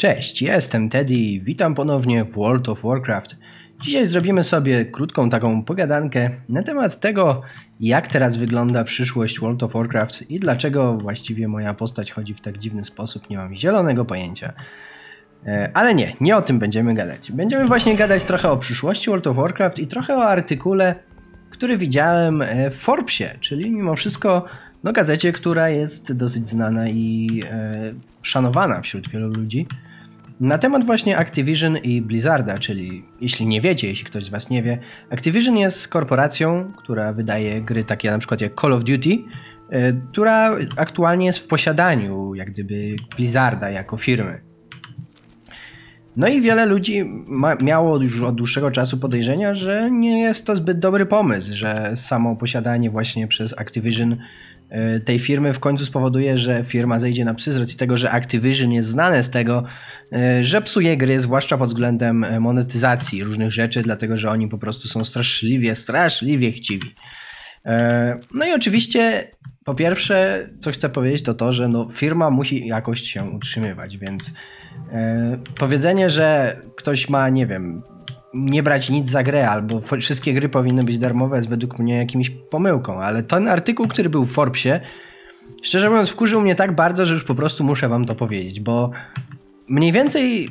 Cześć, jestem Teddy i witam ponownie w World of Warcraft. Dzisiaj zrobimy sobie krótką taką pogadankę na temat tego, jak teraz wygląda przyszłość World of Warcraft i dlaczego właściwie moja postać chodzi w tak dziwny sposób, nie mam zielonego pojęcia. E, ale nie, nie o tym będziemy gadać. Będziemy właśnie gadać trochę o przyszłości World of Warcraft i trochę o artykule, który widziałem e, w Forbesie, czyli mimo wszystko no, gazecie, która jest dosyć znana i e, szanowana wśród wielu ludzi. Na temat właśnie Activision i Blizzarda, czyli jeśli nie wiecie, jeśli ktoś z Was nie wie, Activision jest korporacją, która wydaje gry takie na przykład jak Call of Duty, e, która aktualnie jest w posiadaniu jak gdyby Blizzarda jako firmy. No i wiele ludzi ma, miało już od dłuższego czasu podejrzenia, że nie jest to zbyt dobry pomysł, że samo posiadanie właśnie przez Activision tej firmy w końcu spowoduje, że firma zejdzie na psy z racji tego, że Activision jest znane z tego, e, że psuje gry, zwłaszcza pod względem e, monetyzacji różnych rzeczy, dlatego że oni po prostu są straszliwie, straszliwie chciwi. No i oczywiście po pierwsze, co chcę powiedzieć, to to, że no, firma musi jakoś się utrzymywać, więc e, powiedzenie, że ktoś ma, nie wiem, nie brać nic za grę, albo wszystkie gry powinny być darmowe, jest według mnie jakimś pomyłką, ale ten artykuł, który był w Forbesie, szczerze mówiąc, wkurzył mnie tak bardzo, że już po prostu muszę wam to powiedzieć, bo mniej więcej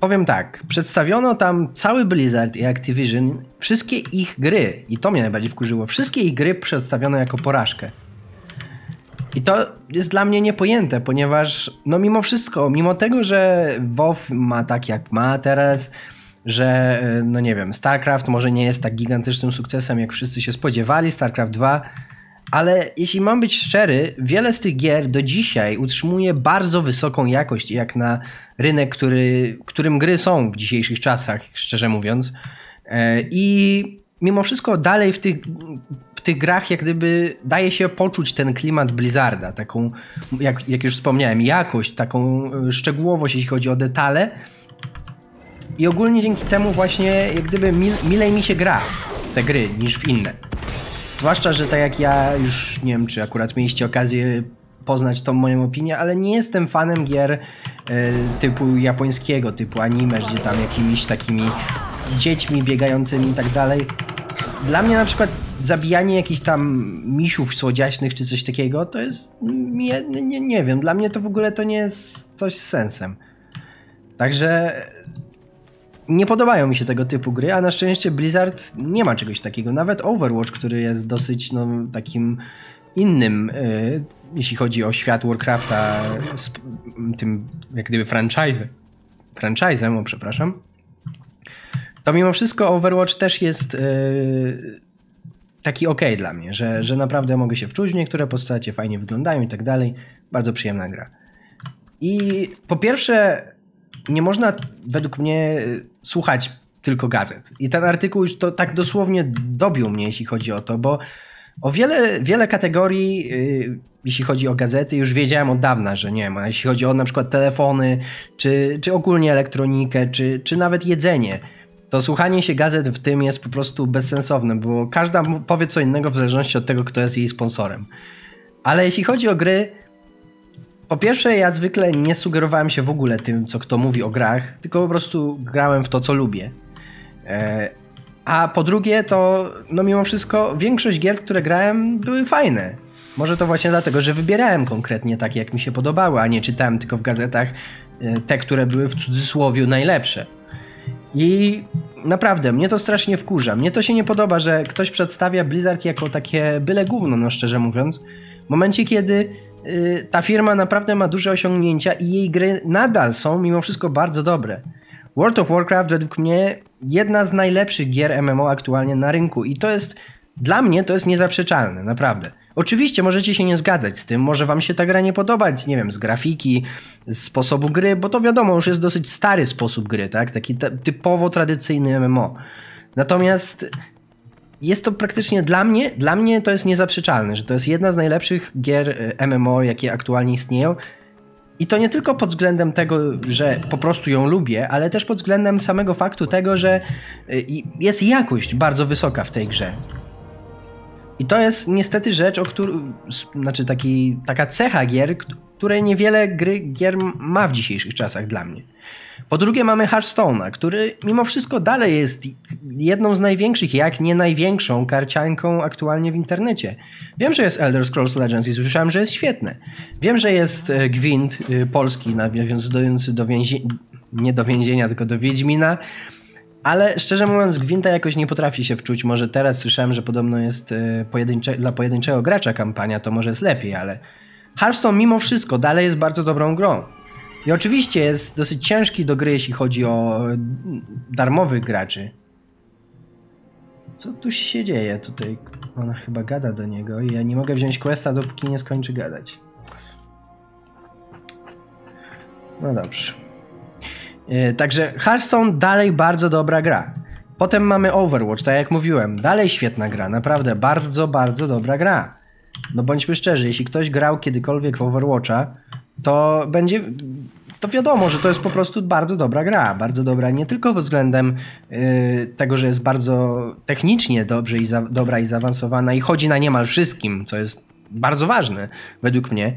powiem tak, przedstawiono tam cały Blizzard i Activision, wszystkie ich gry, i to mnie najbardziej wkurzyło, wszystkie ich gry przedstawiono jako porażkę. I to jest dla mnie niepojęte, ponieważ no mimo wszystko, mimo tego, że WoW ma tak jak ma teraz, że no nie wiem, StarCraft może nie jest tak gigantycznym sukcesem, jak wszyscy się spodziewali, StarCraft 2, ale jeśli mam być szczery, wiele z tych gier do dzisiaj utrzymuje bardzo wysoką jakość, jak na rynek, który, którym gry są w dzisiejszych czasach, szczerze mówiąc. E, I mimo wszystko dalej w tych w tych grach jak gdyby daje się poczuć ten klimat Blizzarda, taką, jak, jak już wspomniałem, jakość, taką e, szczegółowość, jeśli chodzi o detale. I ogólnie dzięki temu właśnie jak gdyby mil, milej mi się gra w te gry niż w inne. Zwłaszcza, że tak jak ja już nie wiem, czy akurat mieliście okazję poznać tą moją opinię, ale nie jestem fanem gier e, typu japońskiego, typu anime, gdzie tam jakimiś takimi dziećmi biegającymi i tak dalej. Dla mnie na przykład zabijanie jakichś tam misiów słodziaśnych czy coś takiego, to jest, nie, nie, nie wiem, dla mnie to w ogóle to nie jest coś z sensem. Także nie podobają mi się tego typu gry, a na szczęście Blizzard nie ma czegoś takiego. Nawet Overwatch, który jest dosyć no, takim innym, yy, jeśli chodzi o świat Warcrafta, tym jak gdyby franchise, franchise'em, o przepraszam, to mimo wszystko Overwatch też jest yy, taki ok dla mnie, że, że naprawdę mogę się wczuć w niektóre postacie, fajnie wyglądają i tak dalej. Bardzo przyjemna gra. I po pierwsze, nie można według mnie słuchać tylko gazet. I ten artykuł już to tak dosłownie dobił mnie, jeśli chodzi o to, bo o wiele, wiele kategorii, yy, jeśli chodzi o gazety, już wiedziałem od dawna, że nie ma. Jeśli chodzi o na przykład telefony, czy, czy ogólnie elektronikę, czy, czy nawet jedzenie to słuchanie się gazet w tym jest po prostu bezsensowne, bo każda powie co innego w zależności od tego, kto jest jej sponsorem. Ale jeśli chodzi o gry, po pierwsze, ja zwykle nie sugerowałem się w ogóle tym, co kto mówi o grach, tylko po prostu grałem w to, co lubię. E, a po drugie, to no mimo wszystko większość gier, które grałem, były fajne. Może to właśnie dlatego, że wybierałem konkretnie takie, jak mi się podobały, a nie czytałem tylko w gazetach e, te, które były w cudzysłowie najlepsze. I naprawdę, mnie to strasznie wkurza. Mnie to się nie podoba, że ktoś przedstawia Blizzard jako takie byle gówno, no szczerze mówiąc. W momencie, kiedy ta firma naprawdę ma duże osiągnięcia i jej gry nadal są mimo wszystko bardzo dobre. World of Warcraft według mnie jedna z najlepszych gier MMO aktualnie na rynku i to jest dla mnie to jest niezaprzeczalne, naprawdę. Oczywiście możecie się nie zgadzać z tym, może wam się ta gra nie podobać, nie wiem, z grafiki, z sposobu gry, bo to wiadomo, już jest dosyć stary sposób gry, tak? Taki typowo tradycyjny MMO. Natomiast jest to praktycznie dla mnie, dla mnie to jest niezaprzeczalne, że to jest jedna z najlepszych gier e, MMO, jakie aktualnie istnieją. I to nie tylko pod względem tego, że po prostu ją lubię, ale też pod względem samego faktu tego, że e, jest jakość bardzo wysoka w tej grze. I to jest niestety rzecz, o którą, znaczy taki, taka cecha gier, której niewiele gry, gier ma w dzisiejszych czasach dla mnie. Po drugie mamy Hearthstone'a, który mimo wszystko dalej jest jedną z największych, jak nie największą karcianką aktualnie w internecie. Wiem, że jest Elder Scrolls Legends i słyszałem, że jest świetne. Wiem, że jest e, Gwint e, polski nawiązujący do więzienia, nie do więzienia, tylko do Wiedźmina. Ale szczerze mówiąc, Gwinta jakoś nie potrafi się wczuć. Może teraz słyszałem, że podobno jest e, pojedyncze, dla pojedynczego gracza kampania, to może jest lepiej, ale Hearthstone mimo wszystko dalej jest bardzo dobrą grą. I oczywiście jest dosyć ciężki do gry, jeśli chodzi o darmowych graczy. Co tu się dzieje tutaj? Ona chyba gada do niego i ja nie mogę wziąć questa, dopóki nie skończy gadać. No dobrze. Yy, także Hearthstone dalej bardzo dobra gra. Potem mamy Overwatch, tak jak mówiłem, dalej świetna gra, naprawdę bardzo, bardzo dobra gra. No bądźmy szczerzy, jeśli ktoś grał kiedykolwiek w Overwatcha, to będzie to wiadomo, że to jest po prostu bardzo dobra gra. Bardzo dobra nie tylko względem yy, tego, że jest bardzo technicznie dobrze i za, dobra i zaawansowana i chodzi na niemal wszystkim, co jest bardzo ważne według mnie,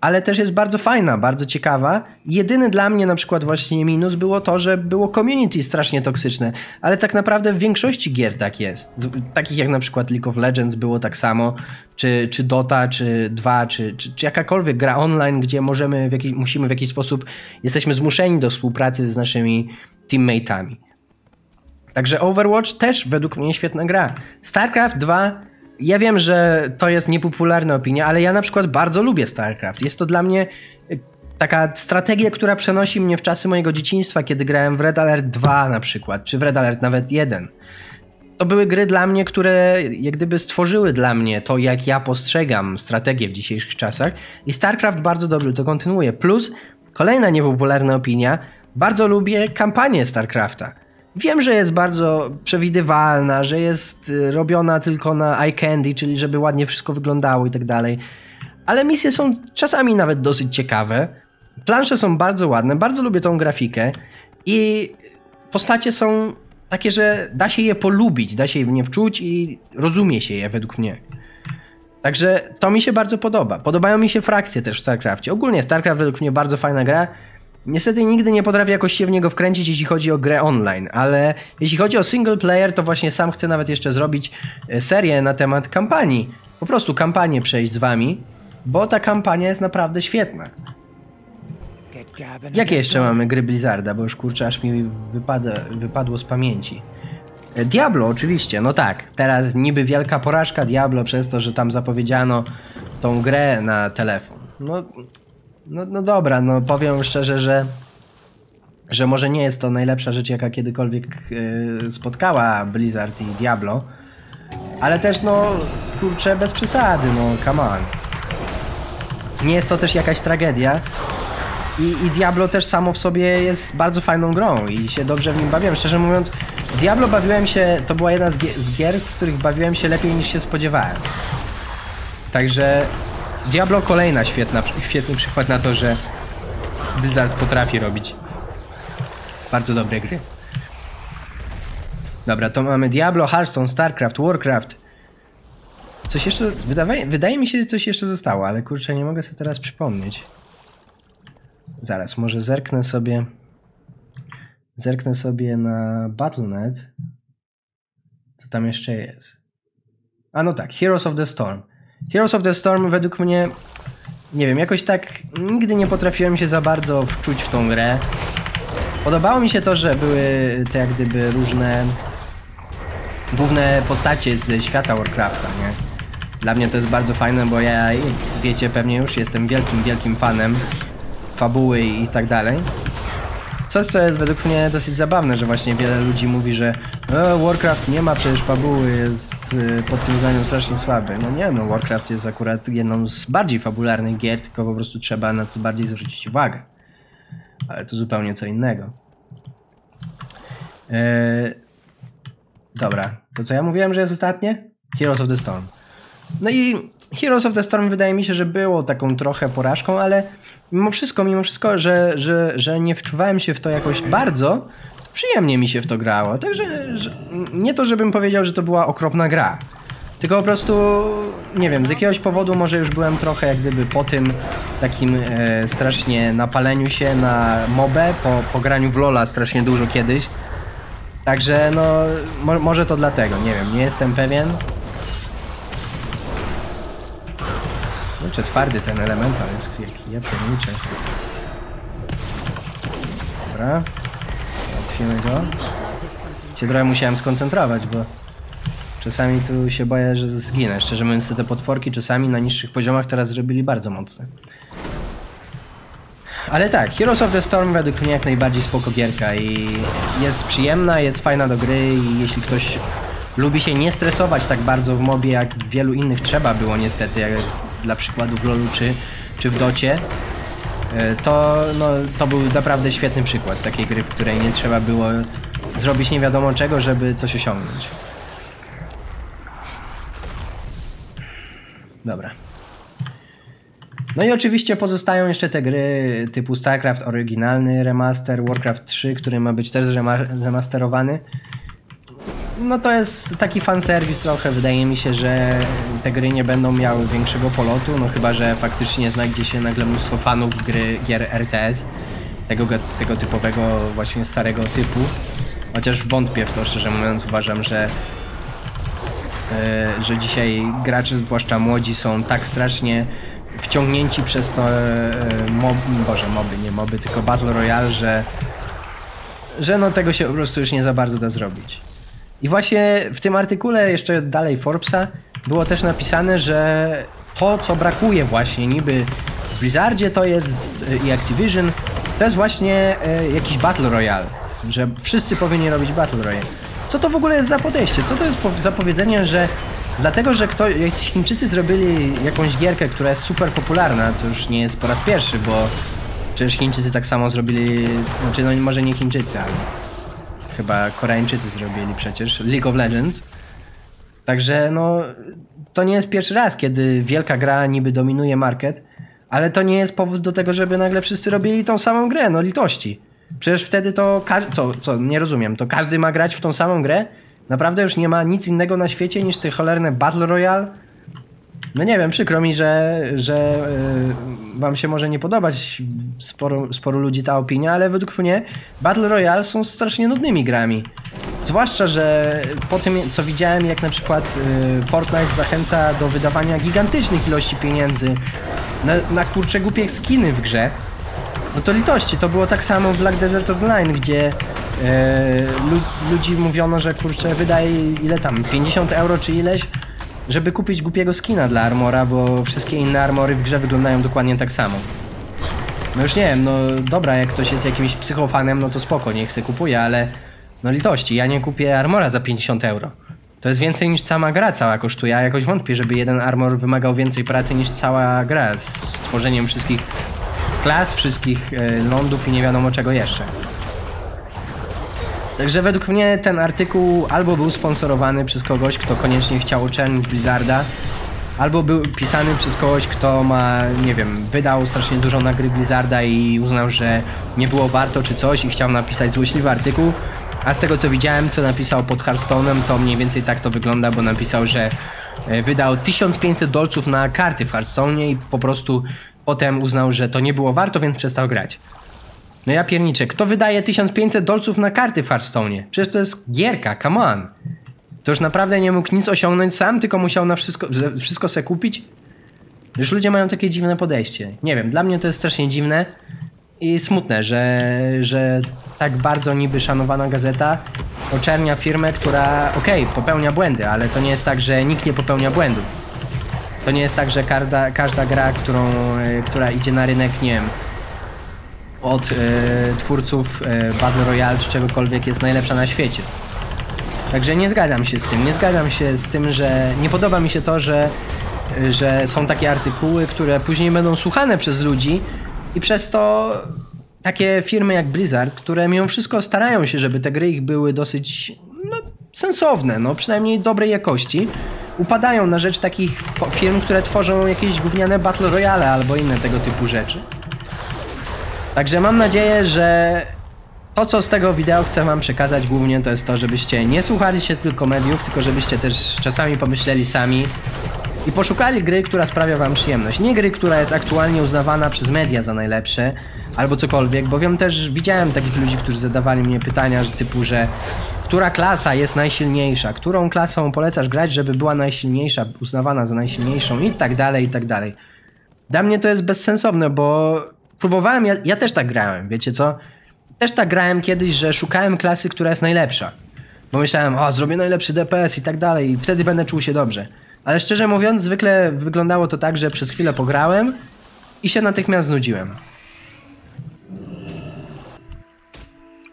ale też jest bardzo fajna, bardzo ciekawa. Jedyny dla mnie na przykład właśnie minus było to, że było community strasznie toksyczne, ale tak naprawdę w większości gier tak jest. Takich jak na przykład League of Legends było tak samo, czy, czy Dota, czy 2, czy, czy, czy jakakolwiek gra online, gdzie możemy w jakiś, musimy w jakiś sposób, jesteśmy zmuszeni do współpracy z naszymi teammateami. Także Overwatch też według mnie świetna gra. StarCraft 2 ja wiem, że to jest niepopularna opinia, ale ja na przykład bardzo lubię StarCraft. Jest to dla mnie y, taka strategia, która przenosi mnie w czasy mojego dzieciństwa, kiedy grałem w Red Alert 2 na przykład, czy w Red Alert nawet 1. To były gry dla mnie, które jak gdyby stworzyły dla mnie to, jak ja postrzegam strategię w dzisiejszych czasach. I StarCraft bardzo dobrze to kontynuuje. Plus, kolejna niepopularna opinia, bardzo lubię kampanię StarCrafta. Wiem, że jest bardzo przewidywalna, że jest y, robiona tylko na eye candy, czyli żeby ładnie wszystko wyglądało i tak dalej. Ale misje są czasami nawet dosyć ciekawe. Plansze są bardzo ładne, bardzo lubię tą grafikę i postacie są takie, że da się je polubić, da się je w nie wczuć i rozumie się je według mnie. Także to mi się bardzo podoba. Podobają mi się frakcje też w StarCraftie. Ogólnie StarCraft według mnie bardzo fajna gra. Niestety nigdy nie potrafię jakoś się w niego wkręcić, jeśli chodzi o grę online, ale jeśli chodzi o single player, to właśnie sam chcę nawet jeszcze zrobić e, serię na temat kampanii. Po prostu kampanię przejść z wami, bo ta kampania jest naprawdę świetna. Jakie jeszcze mamy gry Blizzarda, bo już kurczę aż mi wypada, wypadło z pamięci. E, Diablo oczywiście, no tak. Teraz niby wielka porażka Diablo przez to, że tam zapowiedziano tą grę na telefon. No no, no dobra, no powiem szczerze, że, że może nie jest to najlepsza rzecz, jaka kiedykolwiek yy, spotkała Blizzard i Diablo, ale też no, kurczę, bez przesady, no come on. Nie jest to też jakaś tragedia. I, I Diablo też samo w sobie jest bardzo fajną grą i się dobrze w nim bawiłem. Szczerze mówiąc, Diablo bawiłem się, to była jedna z, z gier, w których bawiłem się lepiej niż się spodziewałem. Także Diablo kolejna świetna, świetny przykład na to, że Blizzard potrafi robić bardzo dobre gry. Dobra, to mamy Diablo, Hearthstone, StarCraft, Warcraft. Coś jeszcze, wydaje, wydaje mi się, że coś jeszcze zostało, ale kurczę, nie mogę sobie teraz przypomnieć. Zaraz, może zerknę sobie zerknę sobie na Battle.net co tam jeszcze jest. A no tak, Heroes of the Storm. Heroes of the Storm według mnie, nie wiem, jakoś tak nigdy nie potrafiłem się za bardzo wczuć w tą grę. Podobało mi się to, że były te jak gdyby różne główne postacie z świata Warcrafta, nie? Dla mnie to jest bardzo fajne, bo ja, wiecie pewnie już, jestem wielkim, wielkim fanem fabuły i tak dalej. Coś, co jest według mnie dosyć zabawne, że właśnie wiele ludzi mówi, że e, Warcraft nie ma przecież fabuły, jest y, pod tym względem strasznie słaby. No nie, no Warcraft jest akurat jedną z bardziej fabularnych gier, tylko po prostu trzeba na to bardziej zwrócić uwagę. Ale to zupełnie co innego. E, dobra, to co ja mówiłem, że jest ostatnie? Heroes of the Storm. No i Heroes of the Storm wydaje mi się, że było taką trochę porażką, ale mimo wszystko, mimo wszystko, że, że, że nie wczuwałem się w to jakoś bardzo, przyjemnie mi się w to grało. Także że, nie to, żebym powiedział, że to była okropna gra. Tylko po prostu nie wiem, z jakiegoś powodu może już byłem trochę jak gdyby po tym takim e, strasznie napaleniu się na mobę, po, po graniu w Lola strasznie dużo kiedyś. Także no, mo, może to dlatego, nie wiem, nie jestem pewien. Kurczę, twardy ten elemental jest, jaki ja pierniczę. Dobra. Załatwimy go. Się trochę musiałem skoncentrować, bo czasami tu się boję, że zginę. Szczerze mówiąc, te potworki czasami na niższych poziomach teraz zrobili bardzo mocne. Ale tak, Heroes of the Storm według mnie jak najbardziej spoko gierka i jest przyjemna, jest fajna do gry i jeśli ktoś lubi się nie stresować tak bardzo w mobie, jak wielu innych trzeba było niestety, jak dla przykładu w LoLu czy, czy w Docie, to, no, to był naprawdę świetny przykład takiej gry, w której nie trzeba było zrobić nie wiadomo czego, żeby coś osiągnąć. Dobra. No i oczywiście pozostają jeszcze te gry typu StarCraft oryginalny, remaster, Warcraft 3, który ma być też zremasterowany. No to jest taki fanserwis trochę, wydaje mi się, że te gry nie będą miały większego polotu, no chyba, że faktycznie znajdzie się nagle mnóstwo fanów gry, gier RTS, tego, tego typowego właśnie starego typu. Chociaż wątpię w to, szczerze mówiąc, uważam, że yy, że dzisiaj gracze, zwłaszcza młodzi, są tak strasznie wciągnięci przez to yy, mob, boże, moby, nie moby, tylko Battle Royale, że że no tego się po prostu już nie za bardzo da zrobić. I właśnie w tym artykule jeszcze dalej Forbesa było też napisane, że to co brakuje właśnie niby w Blizzardzie to jest i Activision, to jest właśnie e, jakiś Battle Royale, że wszyscy powinni robić Battle Royale. Co to w ogóle jest za podejście? Co to jest za powiedzenie, że dlatego, że ktoś, Chińczycy zrobili jakąś gierkę, która jest super popularna, co już nie jest po raz pierwszy, bo przecież Chińczycy tak samo zrobili, znaczy no może nie Chińczycy, ale chyba Koreańczycy zrobili przecież, League of Legends. Także no, to nie jest pierwszy raz, kiedy wielka gra niby dominuje market, ale to nie jest powód do tego, żeby nagle wszyscy robili tą samą grę, no litości. Przecież wtedy to, co, co, nie rozumiem, to każdy ma grać w tą samą grę? Naprawdę już nie ma nic innego na świecie niż te cholerne Battle Royale? No nie wiem, przykro mi, że, że yy, wam się może nie podobać sporo, sporo ludzi ta opinia, ale według mnie Battle Royale są strasznie nudnymi grami. Zwłaszcza, że po tym co widziałem, jak na przykład yy, Fortnite zachęca do wydawania gigantycznych ilości pieniędzy na, na kurcze głupie skiny w grze, no to litości, to było tak samo w Black Desert Online, gdzie e, ludzi mówiono, że kurczę wydaje ile tam, 50 euro czy ileś żeby kupić głupiego skina dla armora, bo wszystkie inne armory w grze wyglądają dokładnie tak samo. No już nie wiem, no dobra, jak ktoś jest jakimś psychofanem, no to spoko, niech se kupuje, ale no litości, ja nie kupię armora za 50 euro. To jest więcej niż sama gra cała kosztuje, a jakoś wątpię, żeby jeden armor wymagał więcej pracy niż cała gra z tworzeniem wszystkich klas, wszystkich e, lądów i nie wiadomo czego jeszcze. Także według mnie ten artykuł albo był sponsorowany przez kogoś, kto koniecznie chciał uczernić Blizzarda, albo był pisany przez kogoś, kto ma, nie wiem, wydał strasznie dużo na gry Blizzarda i uznał, że nie było warto czy coś i chciał napisać złośliwy artykuł. A z tego co widziałem, co napisał pod Hearthstone'em, to mniej więcej tak to wygląda, bo napisał, że e, wydał 1500 dolców na karty w Hearthstone'ie i po prostu potem uznał, że to nie było warto, więc przestał grać. No ja pierniczę, kto wydaje 1500 dolców na karty w Hearthstone'ie? Przecież to jest gierka, come on. To już naprawdę nie mógł nic osiągnąć sam, tylko musiał na wszystko, wszystko se kupić? Już ludzie mają takie dziwne podejście. Nie wiem, dla mnie to jest strasznie dziwne i smutne, że, że tak bardzo niby szanowana gazeta oczernia firmę, która okej, okay, popełnia błędy, ale to nie jest tak, że nikt nie popełnia błędów. To nie jest tak, że każda, każda gra, którą, e, która idzie na rynek, nie wiem, od e, twórców e, Battle Royale czy czegokolwiek jest najlepsza na świecie. Także nie zgadzam się z tym. Nie zgadzam się z tym, że nie podoba mi się to, że, że są takie artykuły, które później będą słuchane przez ludzi i przez to takie firmy jak Blizzard, które mimo wszystko starają się, żeby te gry ich były dosyć no, sensowne, no przynajmniej dobrej jakości, upadają na rzecz takich firm, które tworzą jakieś gówniane Battle Royale albo inne tego typu rzeczy. Także mam nadzieję, że to, co z tego wideo chcę wam przekazać głównie, to jest to, żebyście nie słuchali się tylko mediów, tylko żebyście też czasami pomyśleli sami i poszukali gry, która sprawia wam przyjemność. Nie gry, która jest aktualnie uznawana przez media za najlepsze, albo cokolwiek, bo wiem też, widziałem takich ludzi, którzy zadawali mnie pytania, że typu, że która klasa jest najsilniejsza, którą klasą polecasz grać, żeby była najsilniejsza, uznawana za najsilniejszą i tak dalej, i tak dalej. Dla mnie to jest bezsensowne, bo próbowałem, ja, ja też tak grałem, wiecie co? Też tak grałem kiedyś, że szukałem klasy, która jest najlepsza. Bo myślałem, o, zrobię najlepszy DPS i tak dalej, i wtedy będę czuł się dobrze. Ale szczerze mówiąc, zwykle wyglądało to tak, że przez chwilę pograłem i się natychmiast znudziłem.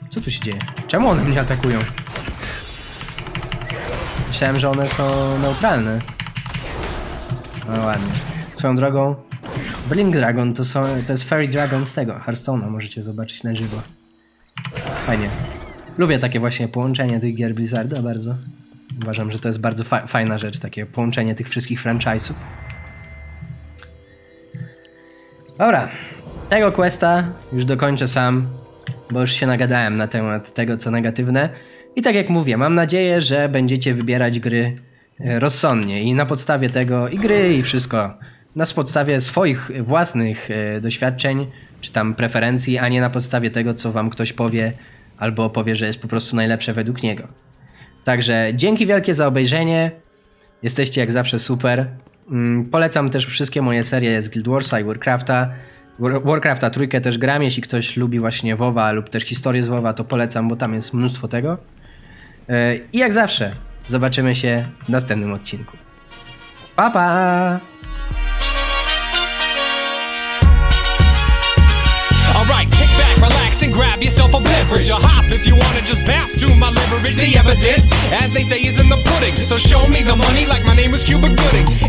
Co tu się dzieje? Czemu one mnie atakują? Myślałem, że one są neutralne. No ładnie. Swoją drogą, Blink Dragon to, są, to jest Fairy Dragon z tego, Hearthstone'a, możecie zobaczyć na żywo. Fajnie. Lubię takie właśnie połączenie tych gier Blizzarda bardzo. Uważam, że to jest bardzo fa fajna rzecz, takie połączenie tych wszystkich franchise'ów. Dobra, tego questa już dokończę sam, bo już się nagadałem na temat tego, co negatywne. I tak jak mówię, mam nadzieję, że będziecie wybierać gry e, rozsądnie i na podstawie tego i gry i wszystko, na podstawie swoich własnych e, doświadczeń czy tam preferencji, a nie na podstawie tego, co wam ktoś powie albo powie, że jest po prostu najlepsze według niego. Także dzięki wielkie za obejrzenie. Jesteście jak zawsze super. Mm, polecam też wszystkie moje serie z Guild Warsa i Warcrafta. Warcrafta trójkę też gram, jeśli ktoś lubi właśnie WoWa lub też historię z WoWa, to polecam, bo tam jest mnóstwo tego. E, I jak zawsze, zobaczymy się w następnym odcinku. Pa pa! And grab yourself a beverage. Or hop if you wanna just bounce to my leverage. The evidence, as they say, is in the pudding. So show me the money like my name was Cuba Gooding.